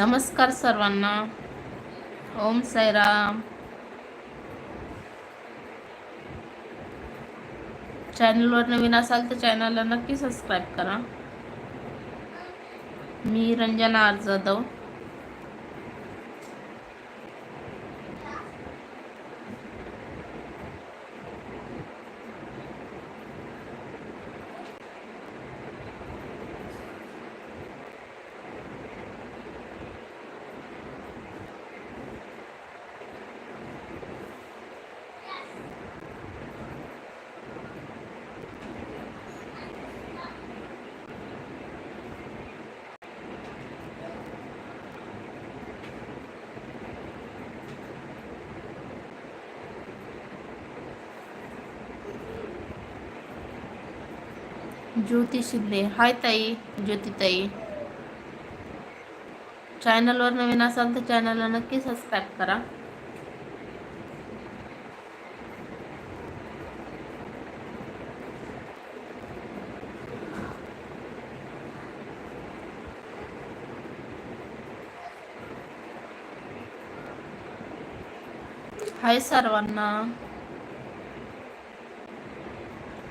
नमस्कार सर्वांना. ओम साईराम. चॅनलवर नवीन असाल तर चॅनलला नक्की सबस्क्राईब करा. मी रंजना आर जाधव ज्योती शिंदे. हाय ताई ज्योती ताई. चॅनलवर नवीन असाल तर चॅनलला नक्की सबस्क्राईब करा. हाय सर्वांना.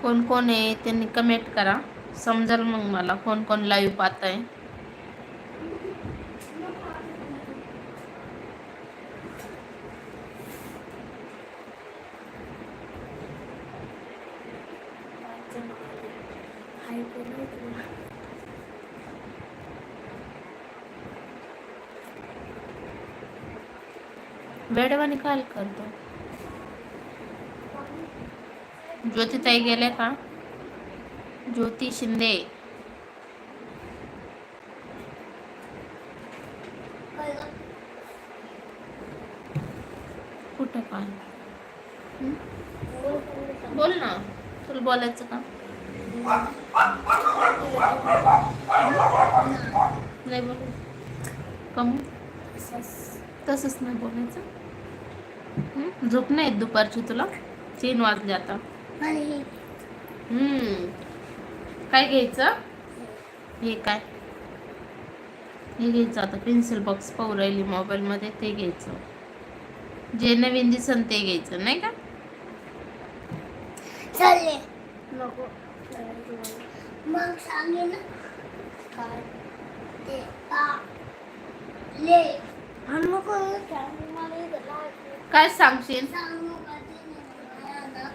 कोण कोण आहे त्यांनी कमेंट करा. समजाल मग मला कोण कोण लाईव्ह पाहत आहे वेडवानी काय करतो. ज्योतिताई गेले का? ज्योती शिंदे. कुठं काय बोल ना तुला बोलायचं का? नाही बोल. कम. तसंच नाही बोलायचं. झोप नाही दुपारची तुला? तीन वाजले आता. हम्म. काय घ्यायचं? हे काय? हे घ्यायचं आता पेन्सिल बॉक्स पाहू राहिली मोबाईलमध्ये ते घ्यायचं. जे नवीन दिसन ते घ्यायचं नाही का? मग सांगे ना. काय ते आ ले. आणि नको. सांगू मला इथं राहायचं. काय सांगशील सांगू का ते नाही मला ना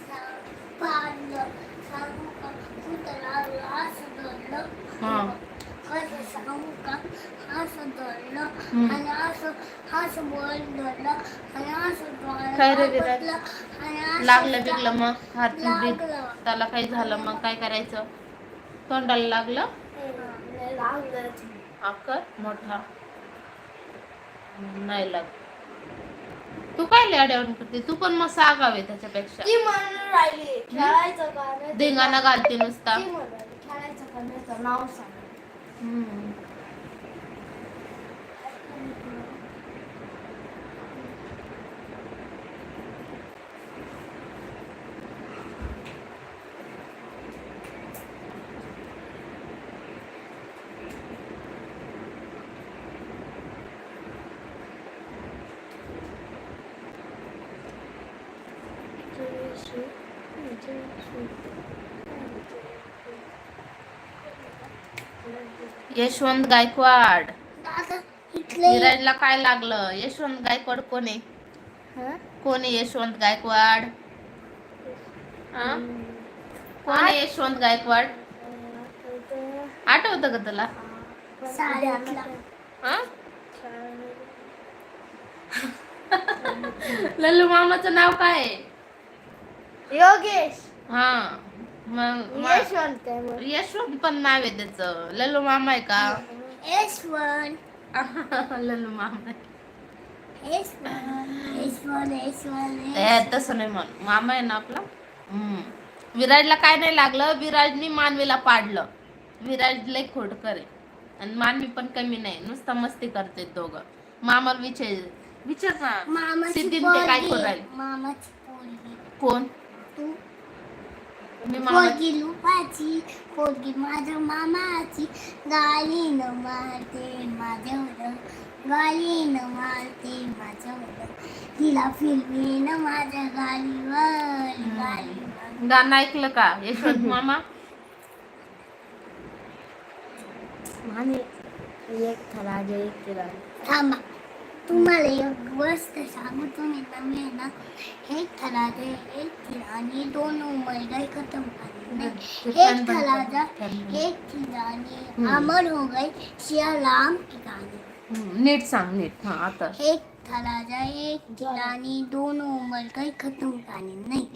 सांग पाडलं सांगू का कुठं लागलं असं धरलं हा. कसं सांगू का असं धरलं हम्म. आणि असं असं बोल धरलं आणि असं डोळ्याला काय रे विराट? पडलं आणि असं लागलं बिगलं मग? हात बीत लागलं. त्याला काही झालं मग? काय करायचं? तोंडाला लागलं? लागलं आकर मोठा. नाही लाग तू काय लाड्यावर करते? तू पण मग सागावे त्याच्यापेक्षा. ती म्हणून राहिली. खेळायचं का? नाही तर- धिंगाणा घालते नुसता. ती खेळायचं का नाही तर नाव सांग हम्म. यशवंत गायकवाड. विराजला काय लागलं? यशवंत गायकवाड कोण? आहे हं? कोण आहे यशवंत गायकवाड? कोण आहे यशवंत गायकवाड? आठवतं का तुला? हा? लल्लू मामाचं नाव काय? आहे योगेश. हा. मग यशवंत आहे मग. यशवंत पण नाव आहे त्याचं. लल्लू मामा आहे का? यशवंत. लल्लू मामा आहे. यशवंत यशवंत यशवंत ए, तसं नाही म्हण. मामा आहे ना आपला? हम्म. विराजला काय नाही लागलं. विराजनी मानवीला पाडलं. विराज लय खोड करे आणि मानवी पण कमी नाही. नुसतं मस्ती करते दोघं. मामाला विचार विचार ना. मामाची सिद्धीन ते काय पोरगी. करू राहिले मामाची पोरगी. कोण? पोरगी लुपाची पोरगी माझ्या मामाची. गाली न मारते माझ्यावर गाली न मारते माझ्यावर तिला फिरवी न माझ्या गालीवर गालीवर गाणं ऐकलं का यशवंत मामा? आणि एक थराज एक किराण थांबा. तुम्हाला एक गोष्ट सांगू तुम्ही नव्हे ना? एक थराजे एक ठिकाणी दोन उमरगाई खतम नाही. एक थराजा एक ठिकाणी अमर हो गई शियालाम ठिकाणी. हम्म, नीट सांग नीट. हा आता. एक थराजा एक ठिकाणी दोन उमरगाई खतम झाली नाही.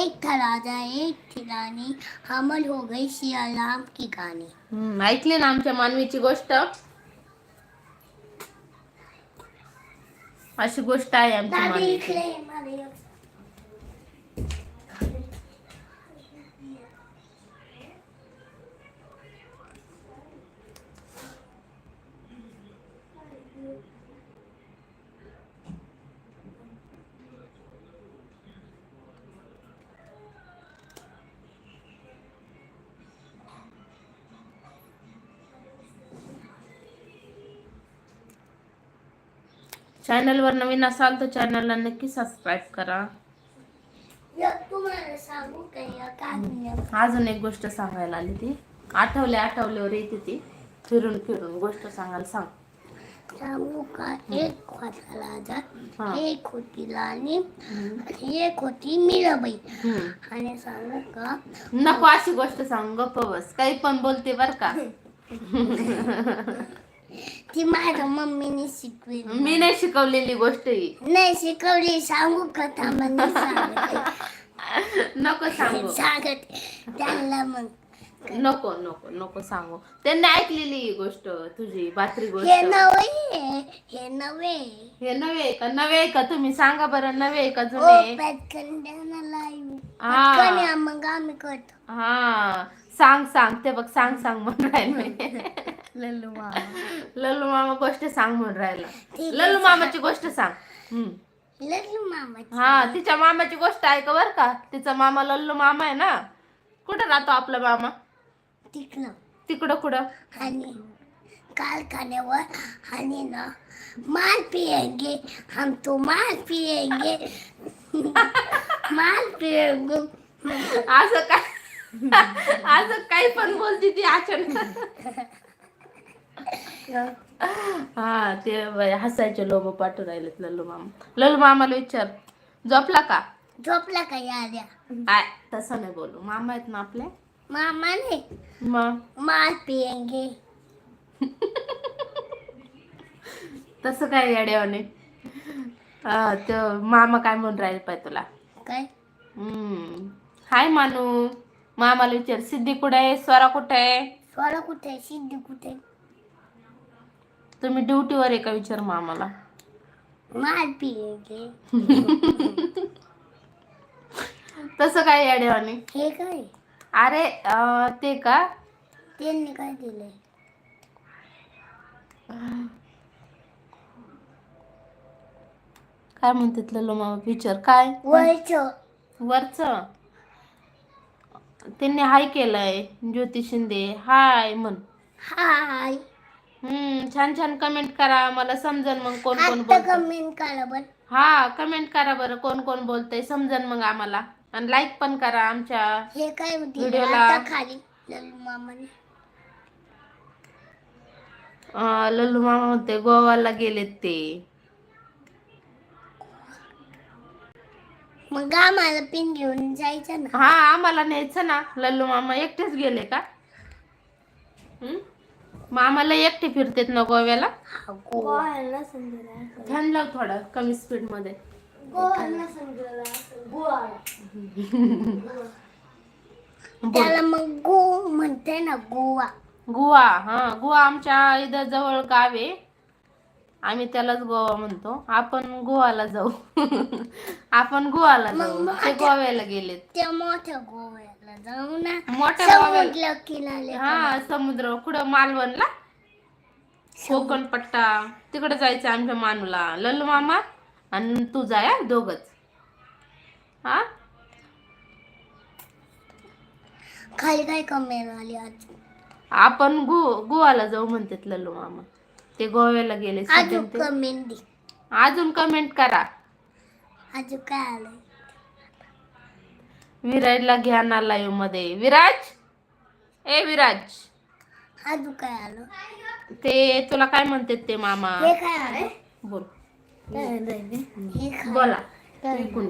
एक थराजा एक ठिकाणी अमर हो गई शियालाम की हम्म, ऐकली ना आमच्या मानवीची गोष्ट? अशी गोष्ट आहे आमच्या चॅनलवर नवीन असाल तर चॅनलला नक्की सबस्क्राईब करा. अजून एक गोष्ट सांगायला आली ती. आठवले आठवल्यावर येते ती. फिरून फिरून गोष्ट सांगायला सांग. सांगू का? एक होता. राजा एक होती लाली एक होती मीराबाई. आणि सांगू का? नको अशी गोष्ट सांग गप्प बस. काही पण बोलते बर का. ती माझ्या मम्मीने शिकवली. मी नाही शिकवलेली गोष्ट ही. नाही शिकवली सांगू का थांबा मी सांगते. नको सांगू. सांगते. त्यांना मग नको नको नको सांगू. त्यांनी ऐकलेली ही गोष्ट तुझी बातरी हे गोष्ट नवे हे नवे हे नवे का? नवे का? तुम्ही सांगा बरं नवे का ओ जुने पटकन द्या ना लाईव्ह हा. पटकन या मग आम्ही करतो. हा. सांग सांग. ते बघ सांग सांग म्हणून राहिले. लल्लू मामा. लल्लू मामा गोष्ट सांग म्हणून राहिला. ठीक आहे, लल्लू मामाची गोष्ट सांग. हम्म. लल्लू मामाची. हा तिच्या मामाची गोष्ट ऐक बर का? तिचा मामा लल्लू मामा आहे ना? कुठं राहतो आपला मामा? तिकडं. तिकडं कुठं? आणि कारखान्यावर आणि ना माल पिएंगे हम तो माल पिएंगे माल पिएंगे असं काय? असं काही पण बोलती ती अचानक हा ते हसायचे लोक पाठवून राहिलेत लल्लू मामा. लल्लू मामाला विचार. झोपला का? झोपला का याद्या आय तसं नाही बोलू. मामा आहेत ना आपले मामाने मग? माल पिएंगे तसं काय येड्यावाने हा ते मामा काय म्हणून राहिले पाय तुला? काय? हम्म. हाय मानू. मामाला विचार सिद्धी कुठे आहे? स्वरा कुठे आहे? स्वरा कुठे आहे? सिद्धी कुठे आहे? तुम्ही ड्युटीवर आहे का विचार मामाला माल पिएंगे तसं काय हे काय? अरे अं, ते का? त्यांनी काय दिलंय? काय म्हणतात ललो मामा? विचार काय? वयच वरच? त्यांनी हाय केलंय ज्योती शिंदे. हाय म्हण. हाय. हम्म छान छान कमेंट करा. मला समजन मग कोण कोण आता बोलत कमेंट करा बर. हा कमेंट करा बरं कोण कोण बोलतंय. समजन मग आम्हाला. आणि लाईक पण करा आमच्या हे काय व्हिडिओला- आता खाली. मामाने. अं, लल्लू मामा म्हणते गोवाला गेलेत ते. मग आम्हाला पिन घेऊन जायचं ना. हा आम्हाला न्यायचं ना. लल्लू मामा एकटेच गेले का? हम्म? मामाला एकटे फिरतेत ना गोव्याला. हा, गोवा. फॅन लाव थोडा कमी स्पीडमध्ये त्याला मग गो म्हणते ना गोवा. गोवा हा गोवा आमच्या इथं जवळ गाव आहे. आम्ही त्यालाच गोवा म्हणतो. आपण गोवाला जाऊ. आपण गोवाला जाऊ. ते गोव्याला गेलेत. त्या मोठ्या गोव्याला जाऊ ना. मोठ्या गोव्याला हा समुद्र. कुठं? मालवणला? कोकण पट्टा तिकडे जायचं आमच्या मानूला. लल्लू मामा आणि तू जाया दोघच. हा? खाली काय कमेंट आली आज? आपण गो गोवाला जाऊ म्हणतात लल्लू मामा. ते गोव्याला गेले सध्या अजून ते. कमेंट दे. अजून कमेंट करा. अजून काय आलंय? विराजला घ्या ना लाईव्हमध्ये. विराज? ए विराज. अजून काय आलं? ते तुला काय म्हणतात ते मामा? हे काय आलं बोल. हे काय बोला. ऐकून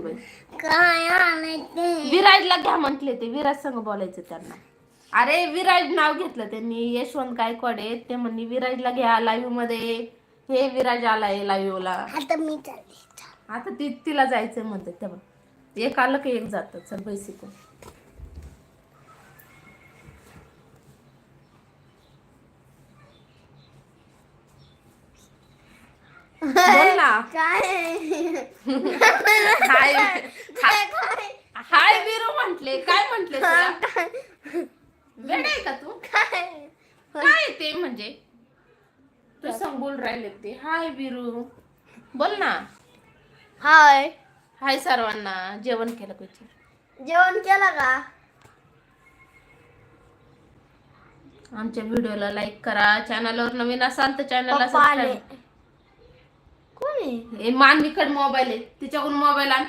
काय आलंय ते? विराजला घ्या म्हटले ते. विराज संग बोलायचं त्यांना. अरे विराज नाव घेतलं त्यांनी. यशवंत गायकवाड आहेत. ते म्हणणे विराजला घ्या लाईव्हमध्ये. हे विराज आलाय लाईव्हला आता मी चालली. आता ती तिला जायचंय म्हणते. तेव्हा एक आलं की एक जातं. चल बोल ना. काय? हाय हाय. बिरू म्हंटले. काय म्हंटले तुला? वेड आहे का तू? काय? ते म्हणजे? तू सांग बोल राहिले ते. हाय बिरू बोल ना. हाय. हाय सर्वांना. जेवण केलं पाहिजे जेवण केलं का? आमच्या व्हिडिओला लाईक करा. चॅनलवर नवीन असाल तर चॅनलला पप्पा आले सबस्क्राईब कोणी? हे मानवीकड मोबाईल आहे. तिच्याकडून मोबाईल आण.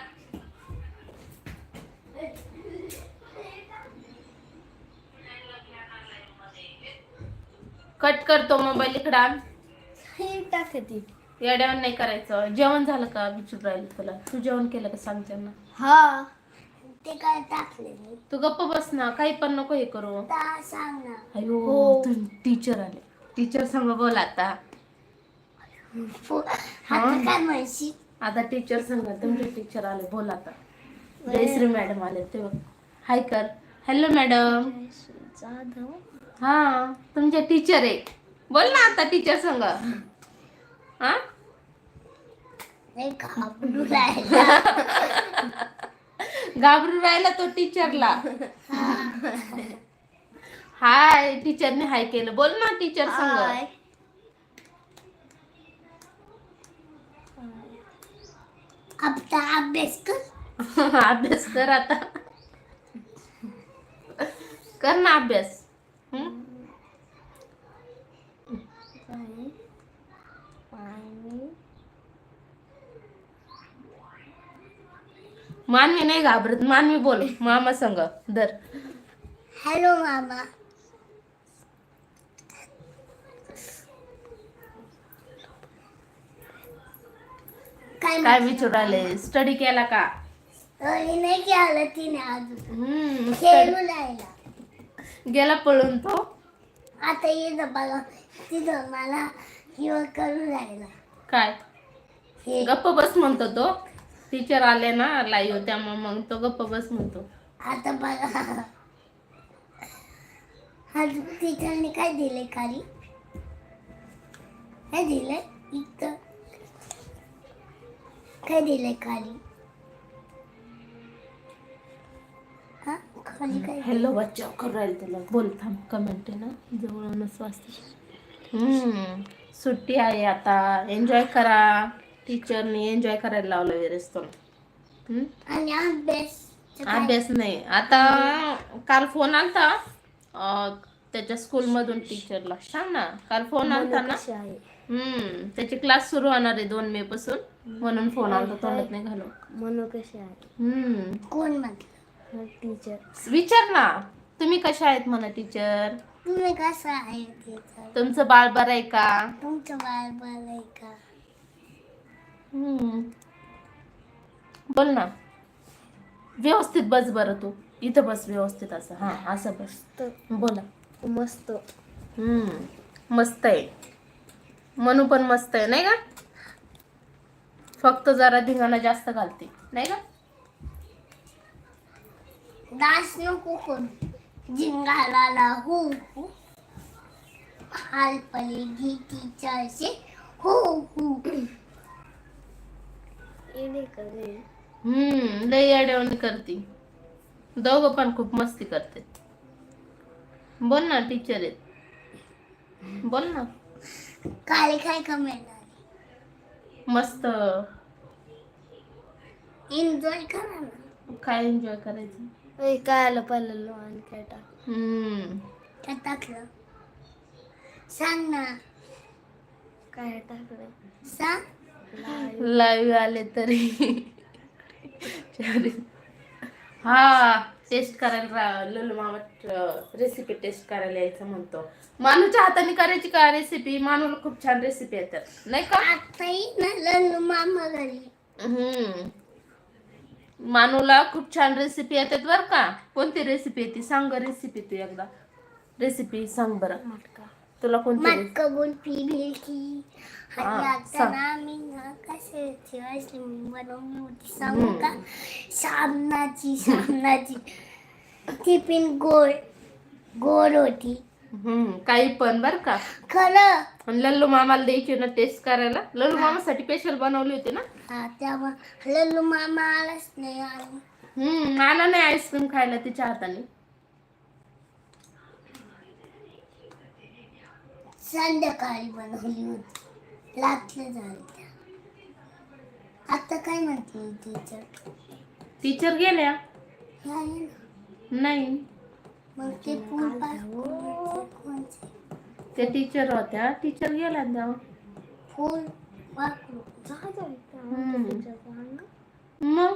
कट करतो मोबाईल इकडे आण. टाकते येड्यावर नाही करायचं. जेवण झालं का विचारू राहिलं तुला? तू जेवण केलं का सांग त्यांना. हा. ते काय टाकले मी. तू गप्प बस ना काही पण नको हे करू. ता सांग ना. अयो हो. टीचर आले. टीचर संग बोल आता. आता काय म्हणशी आता टीचर संग तुमचे टीचर आले बोल आता. जयश्री मॅडम आले ते बघ. हाय कर. Hello madam Jadhav. हा तुमचे टीचर आहे. बोल ना आता टीचर संग. हा? घाबरू राहिला घाबरून राहिला तो टीचरला हाय टीचरने हाय केलं. बोल ना टीचर संग. आता अभ्यास कर. अभ्यास कर आता. कर ना अभ्यास. मानवी नाही घाबरत मानवी बोल मामा संग दर हॅलो मामा. काय काय विचारू राहिले? स्टडी केला का? नाही केलं तिने अजून. हम्म गेला पळून तो. आता येतं बघा तिथं मला हिव करू राहिला. काय? हे. गप्प बस म्हणतो तो. टीचर आले ना लाईव्ह त्यामुळे मग तो गप्प बस म्हणतो. आता बघा अजून टीचरने काय दिले खाली? काय दिलंय? इथं. काय दिलंय खाली? हॅलो बच्चा करू राहील तुला. बोल थांब. कमेंट आहे ना? जवळूनच वाचते हम्म. सुट्टी आहे आता. एन्जॉय करा. टीचरने एन्जॉय करायला लावलं वेळेस तो. हम्म? आणि अभ्यास नाही. आता काल फोन आलता. त्याच्या स्कूलमधून टीचरला सांग ना काल फोन आलता ना? हम्म. त्याचे क्लास सुरू होणार आहे दोन मे पासून. म्हणून फोन आलता तोंडात नाही घालू मनू कशी आहे? हम्म. कोण म्हटलं टीचर विचार ना. तुम्ही कशा आहेत म्हणा टीचर तुम्ही कसं आहे तुमचं बाळ बरं आहे का? तुमचं बाळ बरं आहे का? हम्म. बोल ना. व्यवस्थित बस बरं तू. इथं बस व्यवस्थित असं. हा असं बस. बोला. मस्त. हम्म. मस्त आहे. मनू पण मस्त आहे नाही का? फक्त जरा धिंगाणा जास्त घालते. नाही का? डान्स नको करू जिंगाला हो हो हाल पलेगी टीचरचे हो हो हम्म लई अडवणी करते. दोघं पण खूप मस्ती करते. बोल ना टीचर आहेत. बोल ना. काल काय कमेंट आली मस्त. एन्जॉय करा ना. काय एन्जॉय करायचं? काय आलं पहिलं आणि काय टाक हम्म. काय टाकलं. सांग ना. काय टाकलं सांग. लाईव्ह आले तरी. हा टेस्ट करायला रा- लल्लू मामा रेसिपी टेस्ट करायला यायचं म्हणतो. मानूच्या हाताने करायची का रेसिपी मानूला खूप छान रेसिपी येतात. नाही का? आताही ना लल्लू मामा घरी. हम्म. मानूला खूप छान रेसिपी येतात बर का. कोणती रेसिपी येते सांग रेसिपी तू एकदा. रेसिपी सांग बरं. मटका. तुला कोणती recipe? मटका बोलपी बिलकी हा, आणि आता सांग. ना मी ना कसे असली मी बनवली होती. सांगू का? साबणाची साबणाची. ती पण गोड गोड होती. हम्म काही पण बर का. खरं. आणि लल्लू मामाला द्यायची ना टेस्ट करायला. लल्लू मामासाठी स्पेशल बनवली होती ना. हा तेव्हा लल्लू मामा आलाच नाही हम्म मला नाही आईस्क्रीम खायला तिच्या हाताने. संध्याकाळी बनवली होती. झाली आता काय म्हणते टीचर टीचर गेल्या? नाही मग ते कोणचे? त्या टीचर होत्या. टीचर गेल्या वाकरू हम्म. मग?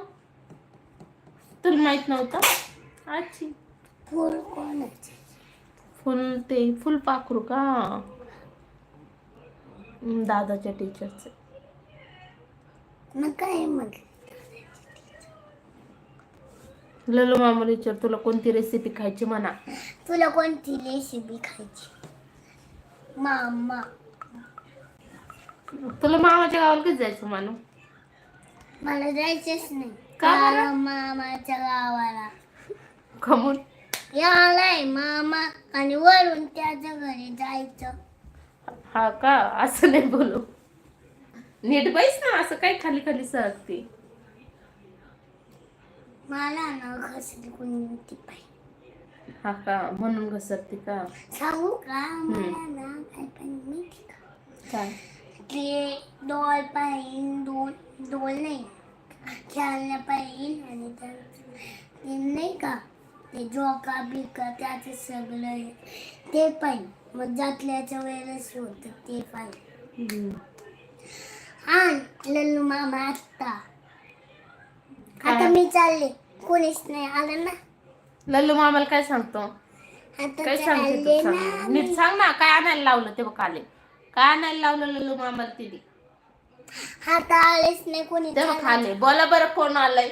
तुला माहीत नव्हतं? अच्छी फुल कोणाचे? फुल ते फुल पाखरू का? दादाच्या टीचरचे मग काय म्हटलं ललू मामा टीचर तुला कोणती रेसिपी खायची म्हणा? तुला कोणती रेसिपी खायची? मामा. तुला मामाच्या गावाला कधी जायचं मानू? मला जायचंच नाही. का बरं? मामाच्या गावाला. खमून यालाय मामा आणि वरून त्याच्या घरी जायचं. हा का? असं नाही बोलू. नीट बैस ना असं काय खाली खाली सरकते. मला ना घसली कोणती पाहिजे हा का? म्हणून घसरते का? सांगू का? मला ना का? काय? ते डॉल पाहिजे दोन डॉल नाही. खेळण्या पाहिजे आणि ते नाही का? ते जोका बिका त्याचं सगळं ते पाहिजे मग जातल्याच्या वेळेस होतं ते पाहिजे. आणि लल्लू मामा आत्ता? आता मी चालले. कोणीच नाही आलं ना? लल्लू मामाला काय सांगतो? काय सांगते तू सांग. नीट सांग ना काय आणायला लावलं ते बघ आले. काय आणायला लावलं लल्लू मामाला तिने? आता आलेच नाही कोणी ते बघ आले. बोला बरं कोण आलंय.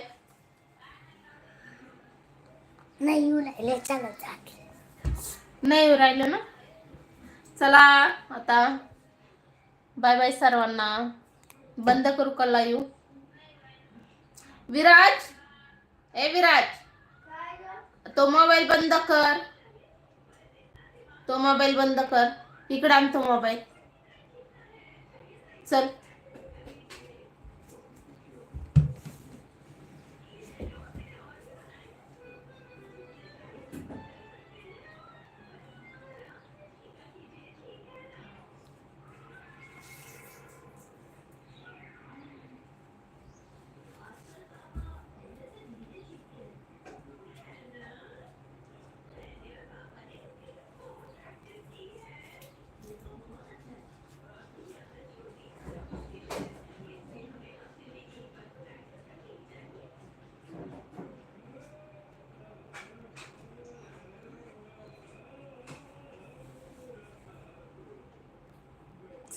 नाही येऊ राहिले चला नाही राहिलं ना? चला आता. बाय बाय सर्वांना. बंद करू का लाईव्ह विराज! ए विराज! तो मोबाईल बंद कर. तो मोबाईल बंद कर. इकडे आण तो मोबाईल. चल.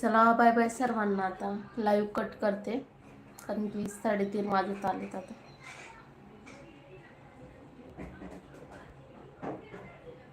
चला बाय बाय सर्वांना आता. लाईव्ह कट करते. कारण की साडेतीन वाजत आलेत आता.